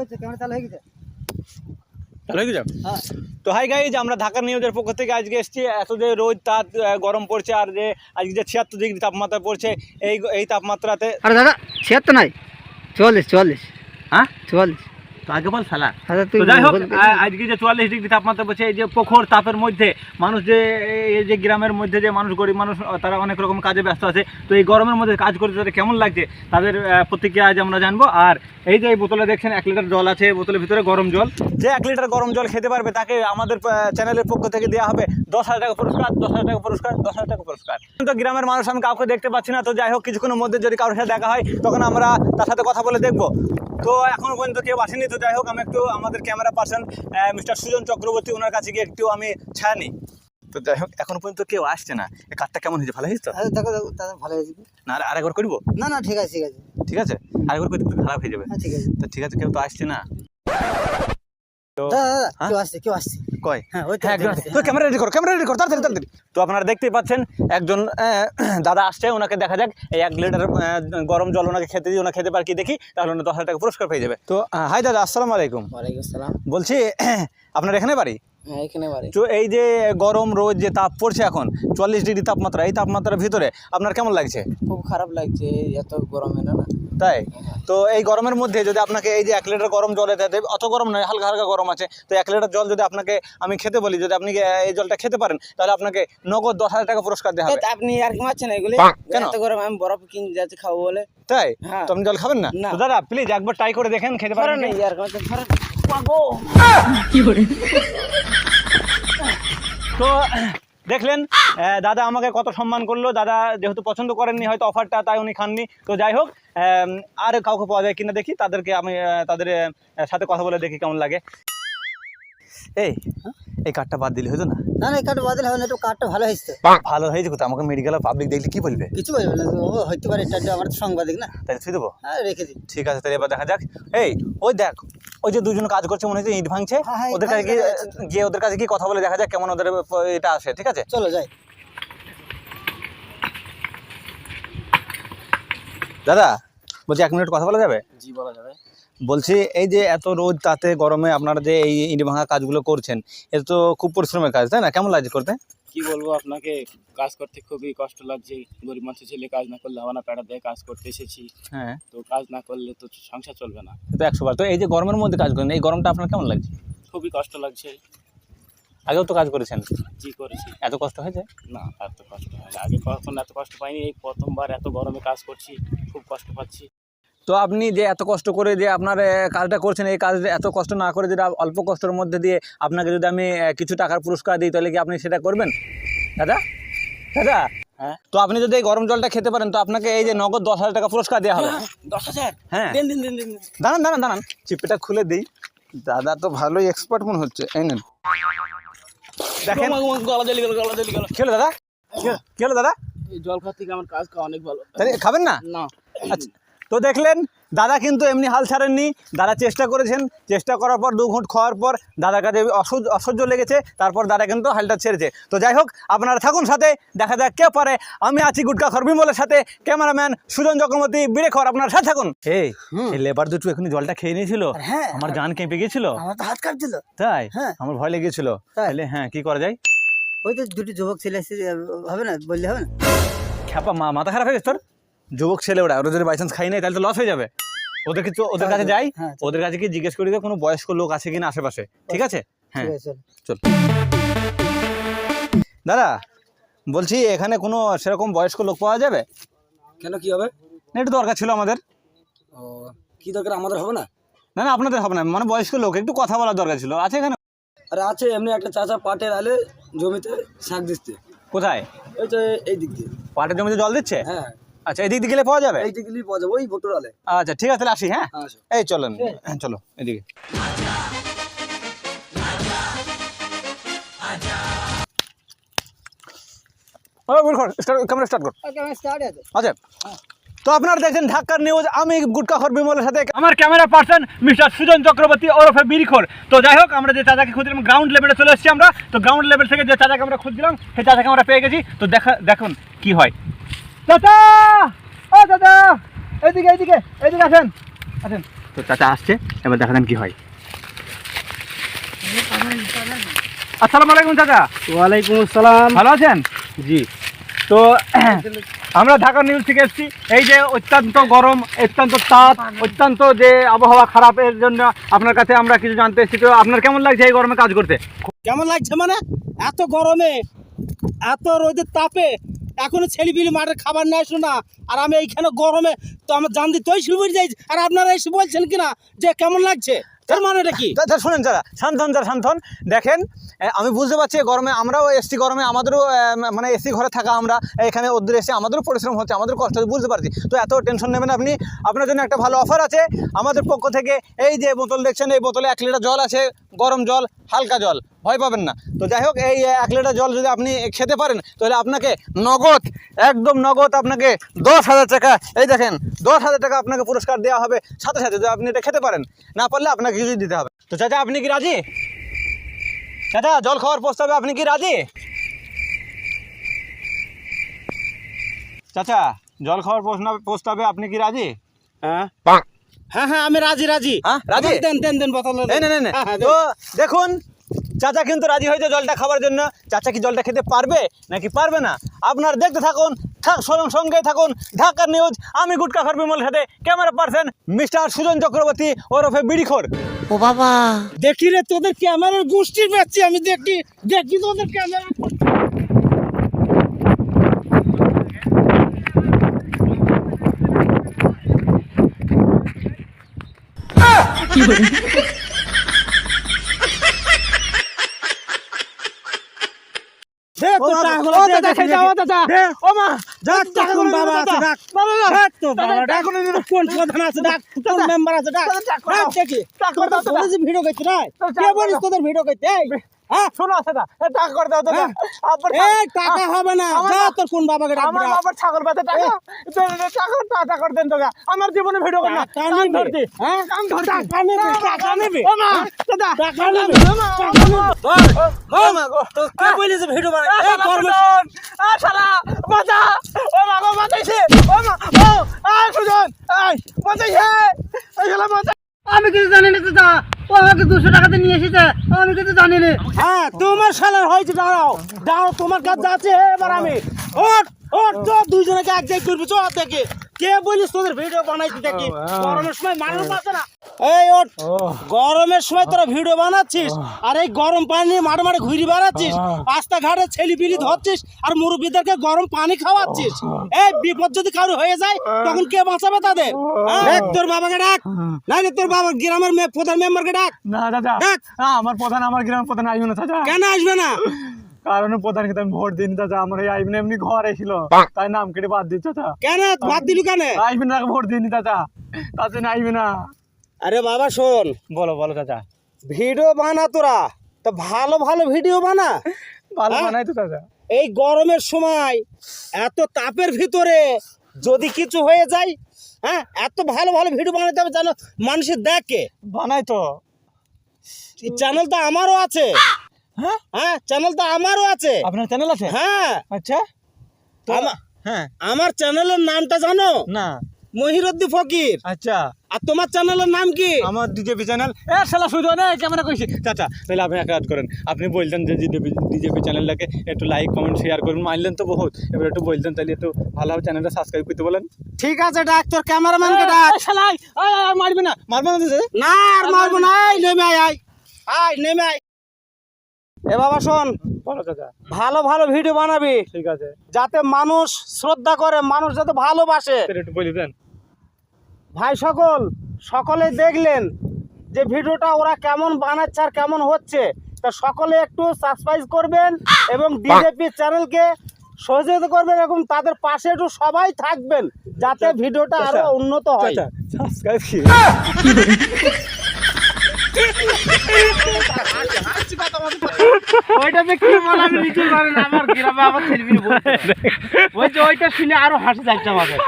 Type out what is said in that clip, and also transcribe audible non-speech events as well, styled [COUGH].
হচ্ছে ক্যামেরা চালু হয়ে গেছে? ভালো হয়ে হ্যাঁ। তো হাই গাইজ আমরা ঢাকা নিউজের পক্ষ থেকে আজকে এসেছি। এত যে রোদ তাপ গরম পড়ছে আর যে আজকে যে ছিয়াত্তর ডিগ্রি তাপমাত্রা পড়ছে এই এই তাপমাত্রাতে আরে দাদা ছিয়াত্তর নাই চুয়াল্লিশ চুয়াল্লিশ। হ্যাঁ? চুয়াল্লিশ। তো আগে বল সালা আচ্ছা তো যাই হোক আজকে যে চুয়াল্লিশ ডিগ্রি তাপমাত্রা পড়ছে এই যে প্রখর তাপের মধ্যে মানুষ যে এই যে গ্রামের মধ্যে যে মানুষ গরিব মানুষ তারা অনেক রকম কাজে ব্যস্ত আছে তো এই গরমের মধ্যে কাজ করতে তাদের কেমন লাগছে? তাদের প্রতিক্রিয়া আজ আমরা জানব। আর এই যে বোতলে দেখছেন এক লিটার জল আছে বোতলের ভিতরে গরম জল। যে এক লিটার গরম জল খেতে পারবে তাকে আমাদের চ্যানেলের পক্ষ থেকে দেওয়া হবে দশ হাজার টাকা পুরস্কার দশ হাজার টাকা পুরস্কার দশ হাজার টাকা পুরস্কার। তো গ্রামের মানুষ আমি কাউকে দেখতে পাচ্ছি না তো যাই হোক কিছুক্ষণের মধ্যে যদি কারোর সাথে দেখা হয় তখন আমরা তার সাথে কথা বলে দেখব। তো এখনও পর্যন্ত কেউ আসেনি তো যাই হোক আমি একটু আমাদের camera person mister Sujan Chakraborty ওনার কাছে গিয়ে একটু আমি ছায়া নিই। তো যাই হোক এখন পর্যন্ত কেউ আসছে না। কাঠটা কেমন হয়েছে ভালো হয়েছে তো? আচ্ছা দেখো দেখো ভালো হয়েছে না আর আরেকবার করব? না না ঠিক আছে ঠিক আছে। ঠিক আছে? আরেকবার করতে খারাপ হয়ে যাবে। হ্যাঁ ঠিক আছে। তো ঠিক আছে কেউ তো আসছে না হ্যাঁ? কেউ আসছে কেউ আসছে। কয়? হ্যাঁ ওই তো, হ্যাঁ ক্যামেরা রেডি করো ক্যামেরা রেডি করো তাড়াতাড়ি তাড়াতাড়ি। তো আপনারা দেখতেই পাচ্ছেন একজন দাদা আসছে ওনাকে দেখা যাক এই এক লিটার গরম জল ওনাকে খেতে দিই ওনা খেতে পার কি দেখি তাহলে উনি দশ হাজার টাকা পুরস্কার পেয়ে যাবে। তো হাই দাদা আসসালামু আলাইকুম। আসসালাম। বলছি [CLEARS THROAT] আপনার এখানে বাড়ি? হ্যাঁ এখানে বাড়ি। তো এই যে গরম রোদ যে তাপ পড়ছে এখন চুয়াল্লিশ ডিগ্রি তাপমাত্রা এই তাপমাত্রার ভিতরে আপনার কেমন লাগছে? খুব খারাপ লাগছে এত গরমে না। তাই? তো এই গরমের মধ্যে যদি আপনাকে এই যে এক লিটার গরম জল এতে দেবে অত গরম নয় হালকা হালকা গরম আছে তো এক লিটার জল যদি আপনাকে আমি খেতে বলি যদি আপনি এই জলটা খেতে পারেন তাহলে আপনাকে নগদ দশ হাজার টাকা পুরস্কার দেওয়া হবে। আপনি আর কি মারছেন এগুলি? কেন? এত গরম আমি বরফ কিনে যাচ্ছি খাব বলে। তাই? হ্যাঁ। তো আপনি জল খাবেন না? না। দাদা প্লিজ একবার ট্রাই করে দেখেন খেতে পারেন নেই কি? আর কি ধরেন তো দেখলেন দাদা আমাকে কত সম্মান করল। দাদা যেহেতু পছন্দ করেননি, হয়তো অফারটা তাই উনি খাননি। তো যাই হোক আর কাউকে পাওয়া যায় কিনা দেখি, তাদেরকে আমি তাদের সাথে কথা বলে দেখি কেমন লাগে। এই এই কার্ডটা বাদ দিলে হতো না? না না এই কার্ড বাদল হবে না একটু কার্ডটা ভালো হয়েছে। ভালো হয়েছে কোথাও আমাকে মেডিকেল পাবলিক দেখলে কি বলবে? কিছু বলবে না ও হইতে পারে এটা আমার তো সাংবাদিক না। তাই ছুঁয়ে দেবো? হ্যাঁ রেখে দিই ঠিক আছে তাহলে এবার দেখা যাক। এই ওই দেখ ওই যে দুজন কাজ করছে মনে হচ্ছে ইট ভাঙছে। হ্যাঁ, হ্যাঁ, ওদের কাছে গিয়ে গিয়ে ওদের কাছে গিয়ে কথা বলে দেখা যাক কেমন ওদের এটা আসে ঠিক আছে? চলো যাই। দাদা বলছি এক মিনিট কথা বলা যাবে? জি বলা যাবে। বলছি এই যে এত রোদ তাতে গরমে আপনারা যে এই ইট ভাঙা কাজগুলো করছেন এটা তো খুব পরিশ্রমের কাজ তাই না? কেমন লাগছে করতে? কি বলব আপনাকে কাজ করতে খুবই কষ্ট লাগছে গরিব মানুষের ছেলে কাজ না করলে হবে না প্যাড়া দিয়ে কাজ করতে এসেছি। হ্যাঁ। তো কাজ না করলে তো সংসার চলবে না। তো একশো বার। তো এই যে গরমের মধ্যে কাজ করেন এই গরমটা আপনার কেমন লাগছে? খুবই কষ্ট লাগছে। আগেও তো কাজ করেছেন? জি করেছি। এত কষ্ট হয়েছে না এত কষ্ট হয় আগে কখন এত কষ্ট পাইনি এই প্রথমবার এত গরমে কাজ করছি খুব কষ্ট পাচ্ছি। তো আপনি যে এত কষ্ট করে যে আপনার কাজটা করছেন এই কাজ এত কষ্ট না করে যেটা অল্প কষ্টের মধ্যে দিয়ে আপনাকে যদি আমি কিছু টাকার পুরস্কার দিই তাহলে কি আপনি সেটা করবেন? দাদা? দাদা? হ্যাঁ? তো আপনি যদি এই গরম জলটা খেতে পারেন তো আপনাকে এই যে নগদ দশ হাজার টাকা পুরস্কার দেওয়া হবে। দশ হাজার? হ্যাঁ। দাঁড়ান দাঁড়ান দাঁড়ান। চিপিটা খুলে দিই। দাদা তো ভালোই এক্সপার্ট মনে হচ্ছে এই নেন। দেখেন। ও, ও, গলা জ্বলি গেল গলা জ্বলি গেল। কি দাদা। কি দাদা। জল খাওয়ার থেকে আমার কাজ খাওয়া অনেক ভালো। খাবেন না? না। আচ্ছা। তো দেখলেন দাদা কিন্তু এমনি হাল ছাড়েননি। দাদা চেষ্টা করেছেন। চেষ্টা করার পর দু ঘন্ট খাওয়ার পর দাদার কাছে অসহ্য অসহ্য লেগেছে। তারপর দাদা কিন্তু হালটা ছেড়েছে। তো যাই হোক আপনারা থাকুন সাথে। দেখা যাক কে পারে। আমি আছি গুটকা খরবিমলের সাথে। ক্যামেরাম্যান সুজন চক্রবর্তী বিড়ে খর আপনার সাথে থাকুন। এই এই লেবার দুটো এখন জলটা খেয়ে নিয়েছিল। হ্যাঁ। আমার জান কেঁপে গেছিল। আমার তো হাত কাটছিল তাই? হ্যাঁ। আমার ভয় লেগেছিল? তাহলে হ্যাঁ কি করা যায়? ওই তো দুটি যুবক ছেলে হবে না বললে হবে না? খ্যাপা মা মাথা খারাপ হয়ে গেছে তোর? যুবক ছেলে ওরা ওরা যদি বাই চান্স খাই নাই তাহলে তো লস হয়ে যাবে। ওদের কিছু ওদের কাছে যাই হ্যাঁ, ওদের কাছে কি জিজ্ঞেস করি যে কোনো বয়স্ক লোক আছে কিনা আশেপাশে? ঠিক আছে? হ্যাঁ। চল। দাদা বলছি এখানে কোনো সেরকম বয়স্ক লোক পাওয়া যাবে? কেন কি হবে? না একটু দরকার ছিল আমাদের। ও কি দরকার? আমাদের হবে না? না না আপনাদের হবে না মানে বয়স্ক লোক একটু কথা বলার দরকার ছিল। আছে এখানে? আরে আছে এমনি একটা চাচা পাটের আলে জমিতে শাক দিচ্ছে। কোথায়? ওই তো এই দিক দিয়ে। পাটের জমিতে জল দিচ্ছে? হ্যাঁ। আচ্ছা এদিক দিয়ে গেলে পাওয়া যাবে? এই দিক দিয়ে পাওয়া যাবে ওই ভোটর আলে আচ্ছা ঠিক আছে তাহলে আসি হ্যাঁ? এই চলেন হ্যাঁ চলো এদিকে। ক্যামেরা স্টার্ট কর আচ্ছা তো আপনারা দেখছেন ঢাকার নিউজ আমি গুটকা খর বিমলের সাথে আমার camera person mister Sujan Chakraborty ওরফে বিরিখোর তো যাই হোক আমরা যে চাচাকে খুঁজছিলাম গ্রাউন্ড লেভেলে চলে এসেছি আমরা। তো গ্রাউন্ড লেভেল থেকে যে চাচাকে আমরা খুঁজছিলাম সেই চাচাকে আমরা পেয়ে গেছি। তো দেখা দেখুন কি হয়। চাচা ও চাচা এদিকে এদিকে এদিকে আসেন। আসেন। তো চাচা আসছে এবার দেখা কি হয়। আসসালামু আলাইকুম চাচা। ওয়ালাইকুম আসসালাম। ভালো আছেন? জি। তো আমরা ঢাকা নিউজ থেকে এসেছি। এই যে অত্যন্ত গরম অত্যন্ত তাপ অত্যন্ত যে আবহাওয়া খারাপের জন্য আপনার কাছে আমরা কিছু জানতে এসেছি। তো আপনার কেমন লাগছে এই গরমে কাজ করতে? কেমন লাগছে মানে? এত গরমে এত রোদের তাপে এখনও ছেলেপিলি মাঠে খাবার নিয়ে আসলো না। আর আমি এইখানে গরমে তো আমার জান দিতে ওই শুরু যাই, আর আপনারা এসে বলছেন কিনা যে কেমন লাগছে? তার মানেটা কি? শুনেন দাদা, শান্তন দাদা, শান্তন, দেখেন আমি বুঝতে পারছি গরমে আমরাও এসছি গরমে আমাদেরও মানে এসি ঘরে থাকা আমরা, এখানে ওদের এসে আমাদেরও পরিশ্রম হচ্ছে, আমাদের কষ্ট বুঝতে পারছি। তো এত টেনশন নেবেন আপনি, আপনার জন্য একটা ভালো অফার আছে, আমাদের পক্ষ থেকে এই যে বোতল দেখছেন, এই বোতলে এক লিটার জল আছে, গরম জল, হালকা জল। ভয় পাবেন না। তো যাই হোক এই এক লিটার জল যদি আপনি খেতে পারেন তাহলে আপনাকে নগদ একদম নগদ আপনাকে দশ হাজার টাকা এই দেখেন দশ হাজার টাকা আপনাকে পুরস্কার দেওয়া হবে। সাথে সাথে যদি আপনি এটা খেতে পারেন না পারলে আপনাকে কিছুই দিতে হবে। তো চাচা আপনি কি রাজি? চাচা জল খাওয়ার প্রস্তাবে আপনি কি রাজি? চাচা জল খাওয়ার প্রশ্ন- প্রস্তাবে আপনি কি রাজি? হ্যাঁ? হ্যাঁ হ্যাঁ আমি রাজি রাজি। হ্যাঁ রাজি? দেন দেন দেন বোতল। এই না না না। হ্যাঁ, হ্যাঁ, তো দেখুন চাচা কিন্তু রাজি হয়েছে জলটা খাওয়ার জন্য। চাচা কি জলটা খেতে পারবে নাকি পারবে না? আপনার দেখতে থাকুন থাক সঙ্গে- থাকুন। ঢাকা নিউজ আমি গুটকা খর বিমলের সাথে camera person mister Sujan Chakraborty ওরফে বিড়িখর। ও বাবা। দেখি রে তোদের ক্যামেরার গোষ্ঠীর পাচ্ছি আমি দেখি দেখি তোদের ক্যামেরা। দে যাও। ও মা ডাক, ডাক, বাবা আছে, ডাক। ডাক তোর বাবা, ডাক। কোন প্রধান আছে, ডাক। কোন মেম্বার আছে, ডাক। ডাক দেখি। তোর তো ভিডিও করতে না কে বলিস তোদের ভিডিও করতে? এই, হ্যাঁ? শোনো দাদা টাকা করে দাও দাদা। এই, টাকা হবে না। যা তোর কোন বাবাকে ডাকবি, আমার ডাক। বাবার ছাগল বাতে টাকা। টাকা টাকা করে দেন দাদা। আমার জীবনে ভিডিও কর না। কান? ধরছি। হ্যাঁ? কান ধরছি। টাকা নিবি, টাকা নিবি। ও মা দাদা। টাকা নিবি, টাকা নিবি। ও মা গো তো কে বলিস ভিডিও বানাই? এই, করবে। আ শালা বাঁচা। ও মা গো বাঁচাইছে। ও মা ও আ সুজন। আই বাঁচাইছে। এই শালা বাঁচা। আমি কিছু জানি না দাদা ও আমাকে দুশো টাকাতে নিয়ে এসেছে। আমি কিছু জানি না। হ্যাঁ তোমার শালার হয়েছে দাঁড়াও। দাঁড়াও তোমার কাছে আছে এবার আমি। ওট ওট তো দুইজনকে এক জায়গায় করবি চ দেখে। কে বলিস তোদের ভিডিও বানাইছি দেখি। করোনার সময় মানুষ আছে না। এই ওট গরমের সময় তোরা ভিডিও বানাচ্ছিস আর এই গরম পানি নিয়ে মাঠে মাঠে ঘুরি বেড়াচ্ছিস রাস্তাঘাটে ছেলি পিলি ধরছিস আর মুরব্বীদেরকে গরম পানি খাওয়াচ্ছিস। এই বিপদ যদি কারও হয়ে যায় তখন কে বাঁচাবে তাদের? হ্যাঁ? ডাক তোর বাবাকে ডাক। নাইলে তোর বাবা গ্রামের প্রধান মেম্বারকে ডাক। না দাদা। আমার প্রধান আমার গ্রাম প্রধান আইব না দাদা। কেন আসবে না? কারণ প্রধান খেতে আমি ভোট দিন দাদা। আমার এই আইবিন এমনি ঘরে ছিল। তাই নাম কেটে বাদ দিচ্ছে দাদা। কেন? বাদ দিলু কেন? আইবিন না ভোট দিন দাদা। তার জন্য আইবি না। আরে বাবা শোন। বলো বলো দাদা ভিডিও বানা তোরা। তো ভালো ভালো ভিডিও বানা। ভালো হ্যাঁ? বানাই তো দাদা এই গরমের সময় এত তাপের ভিতরে যদি কিছু হয়ে যায় হ্যাঁ এত ভালো ভালো ভিডিও বানাতে হবে জানো মানুষের দেখে। বানাই তো। চ্যানেল তো আমারও আছে। হ্যাঁ? হ্যাঁ চ্যানেল তো আমারও আছে। আপনার চ্যানেল আছে? হ্যাঁ। আচ্ছা। হ্যাঁ। আমার চ্যানেলের নামটা জানো? না। মহিরুদ্দি ফকির। আচ্ছা। আর তোমার চ্যানেলের নাম কি? আমার ডিজেপি চ্যানেল এ শালা শুধু না ক্যামেরা কইছি। চাচা তাহলে আপনি এক কাজ করেন। আপনি বলতেন যে ডিজেপি চ্যানেলটাকে একটু লাইক কমেন্ট শেয়ার করুন। মারলেন তো বহুত। এবার একটু বলতেন তাহলে একটু ভালো হবে চ্যানেলটা সাবস্ক্রাইব করতে বলেন। ঠিক আছে ডাক তোর ক্যামেরাম্যানকে ডাক। শালাই মারবে না। মারবে না না আর মারবো না। আয় নেমে আয় আয়। আয় নেমে আয়। এ বাবা শোন। ভালো ভালো ভিডিও বানাবি। ঠিক আছে। যাতে মানুষ শ্রদ্ধা করে মানুষ যাতে ভালোবাসে। তাহলে একটু বলে দেন। ভাই সকল সকলে দেখলেন যে ভিডিওটা ওরা কেমন বানাচ্ছে আর কেমন হচ্ছে। তা সকলে একটু সাবস্ক্রাইব করবেন এবং ডিজেপি চ্যানেলকে সহযোগিতা করবেন এবং তাদের পাশে একটু সবাই থাকবেন যাতে ভিডিওটা আরও উন্নত হয়। চাচা সাবস্ক্রাইব কি ওইটা কি মনে আমি নিজে আমার গ্রামে আবার বলছে ওইটা শুনে আরও হাসি যাচ্ছে আমাদের